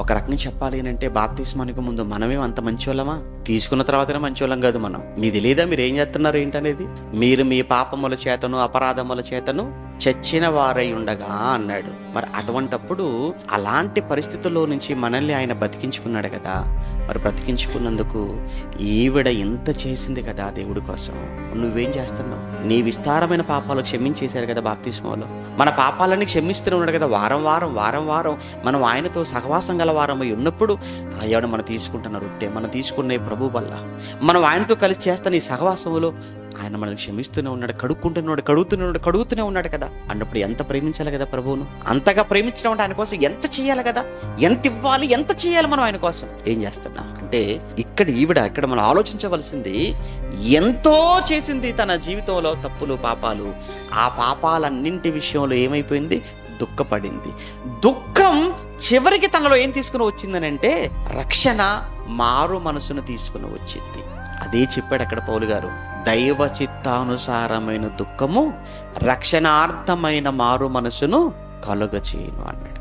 ఒక రకంగా చెప్పాలి అంటే బాప్తిస్మానికి ముందు మనమే అంత మంచోళ్ళమా తీసుకున్న తర్వాతనే మంచోళ్ళం కాదు మనం. మీది లేదా మీరు ఏం చేస్తున్నారు ఏంటనేది? మీరు మీ పాపముల చేతను అపరాధముల చేతను చచ్చిన వారై ఉండగా అన్నాడు. మరి అటువంటప్పుడు అలాంటి పరిస్థితుల్లో నుంచి మనల్ని ఆయన బతికించుకున్నాడు కదా. మరి బ్రతికించుకున్నందుకు ఈవిడ ఇంత చేసింది కదా దేవుడి కోసం. నువ్వేం చేస్తున్నావు? నీ విస్తారమైన పాపాలు క్షమించేశారు కదా బాప్తిస్మలో మన పాపాలన్నీ క్షమిస్తూనే ఉన్నాడు కదా. వారం వారం వారం వారం మనం ఆయనతో సహవాసం గల వారమై ఉన్నప్పుడు ఆయన మనం తీసుకుంటున్న రొట్టె మనం తీసుకునే ప్రభు వల్ల మనం ఆయనతో కలిసి చేస్తాను ఈ సహవాసంలో ఆయన మనల్ని క్షమిస్తూనే ఉన్నాడు కడుక్కుంటూనే ఉన్నాడు కడుగుతూనే ఉన్నాడు కడుగుతూనే ఉన్నాడు కదా. అన్నప్పుడు ఎంత ప్రేమించాలి కదా ప్రభువును? అంతగా ప్రేమించడం అంటే ఆయన కోసం ఎంత చేయాలి కదా? ఎంత ఇవ్వాలి ఎంత చేయాలి మనం ఆయన కోసం? ఏం చేస్తున్నాం? అంటే ఇక్కడ ఈవిడ ఇక్కడ మనం ఆలోచించవలసింది ఎంతో చేసింది తన జీవితంలో తప్పులు పాపాలు. ఆ పాపాలన్నింటి విషయంలో ఏమైపోయింది? దుఃఖపడింది. దుఃఖం చివరికి తనలో ఏం తీసుకుని వచ్చిందనంటే రక్షణ మారు మనసును తీసుకుని వచ్చింది. అదే చెప్పాడు అక్కడ పౌలు గారు. దైవ చిత్తానుసారమైన దుఃఖము రక్షణార్థమైన మారు మనసును కలుగచేయను అన్నాడు.